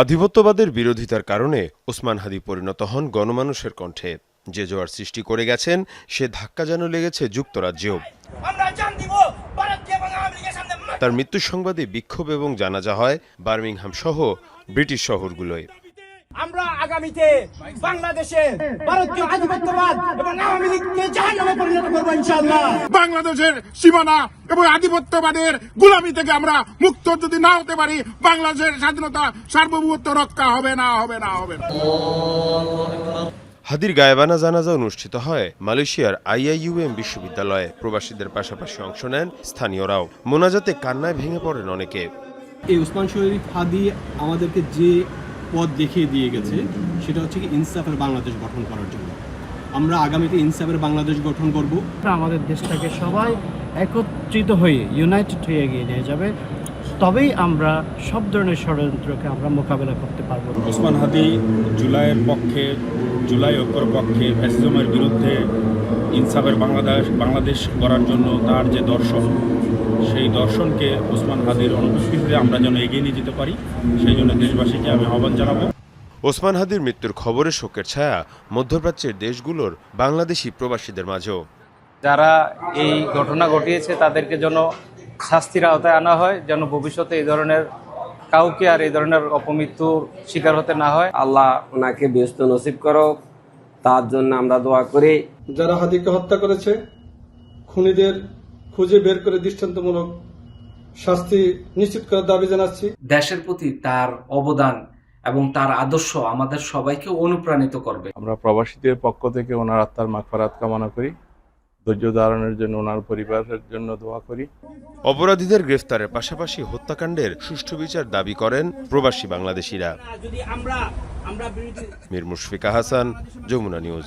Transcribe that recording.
আধিপত্যবাদের বিরোধিতার কারণে ওসমান হাদি পরিণত হন গণমানুষের কণ্ঠে। যে জোয়ার সৃষ্টি করে গেছেন সে ধাক্কা যেন লেগেছে যুক্তরাজ্যেও। তার মৃত্যু সংবাদে বিক্ষোভ এবং জানাজা হয় বার্মিংহাম সহ ব্রিটিশ শহরগুলোয়। আমরা আগামীতে বাংলাদেশে ভারতীয় আধিপত্যবাদ এবং আওয়ামী লীগকে জাহান্নামে পরিণত করব ইনশাআল্লাহ। বাংলাদেশের সীমানা এবং আধিপত্যবাদের গুলামি থেকে আমরা মুক্ত যদি না হতে পারি বাংলাদেশের স্বাধীনতা সার্বভৌমত্ব রক্ষা হবে না হবে না হবে না। হাদির গায়েবানা জানাজা অনুষ্ঠিত হয় মালয়েশিয়ার আইআইইউএম বিশ্ববিদ্যালয়ে। প্রবাসীদের পাশাপাশি অংশ নেন স্থানীয়রাও। মোনাজাতে কান্নায় ভেঙে পড়েন অনেকে। এই উসমান শরীফ হাদি আমাদেরকে যে পথ দেখিয়ে দিয়ে গেছে সেটা হচ্ছে কি ইনসাফের বাংলাদেশ গঠন করার জন্য। আমরা আগামীতে ইনসাফের বাংলাদেশ গঠন করব। আমাদের দেশটাকে সবাই একত্রিত হয়ে ইউনাইটেড হয়ে এগিয়ে নিয়ে যাবে। তবেই আমরা সব ধরনের ষড়যন্ত্রকে আমরা মোকাবেলা করতে পারব। ওসমান হাদি জুলাইয়ের পক্ষে জুলাই ঐক্যর পক্ষে ফ্যাসিজমের বিরুদ্ধে ইনসাফের বাংলাদেশ বাংলাদেশ করার জন্য তার যে দর্শন সেই দর্শনকে ওসমান হাদির অনুপস্থিতিতে আমরা যেন এগিয়ে নিয়ে যেতে পারি সেই জন্য দেশবাসীকে আমি আহ্বান জানাব। ওসমান হাদির মৃত্যুর খবরে শোকের ছায়া মধ্যপ্রাচ্যের দেশগুলোর বাংলাদেশি প্রবাসীদের মাঝেও। যারা এই ঘটনা ঘটিয়েছে তাদেরকে যেন শাস্তির আওতায় আনা হয় যেন ভবিষ্যতে এই ধরনের কাউকে আর এই ধরনের অপমৃত্যুর শিকার হতে না হয়। আল্লাহ ওনাকে ব্যস্ত নসিব করো তার জন্য আমরা দোয়া করি। যারা হাদিকে হত্যা করেছে খুনিদের খুঁজে বের করে দৃষ্টান্তমূলক শাস্তি নিশ্চিত করার দাবি জানাচ্ছি। দেশের প্রতি তার অবদান এবং তার আদর্শ আমাদের সবাইকে অনুপ্রাণিত করবে। আমরা প্রবাসীদের পক্ষ থেকে ওনার আত্মার মাগফারাত কামনা করি। ধৈর্য ধারণের জন্য ওনার পরিবারের জন্য দোয়া করি। অপরাধীদের গ্রেফতারের পাশাপাশি হত্যাকাণ্ডের সুষ্ঠু বিচার দাবি করেন প্রবাসী বাংলাদেশিরা। যদি আমরা আমরা বিরোধী মীর মুশফিকা হাসান যমুনা নিউজ।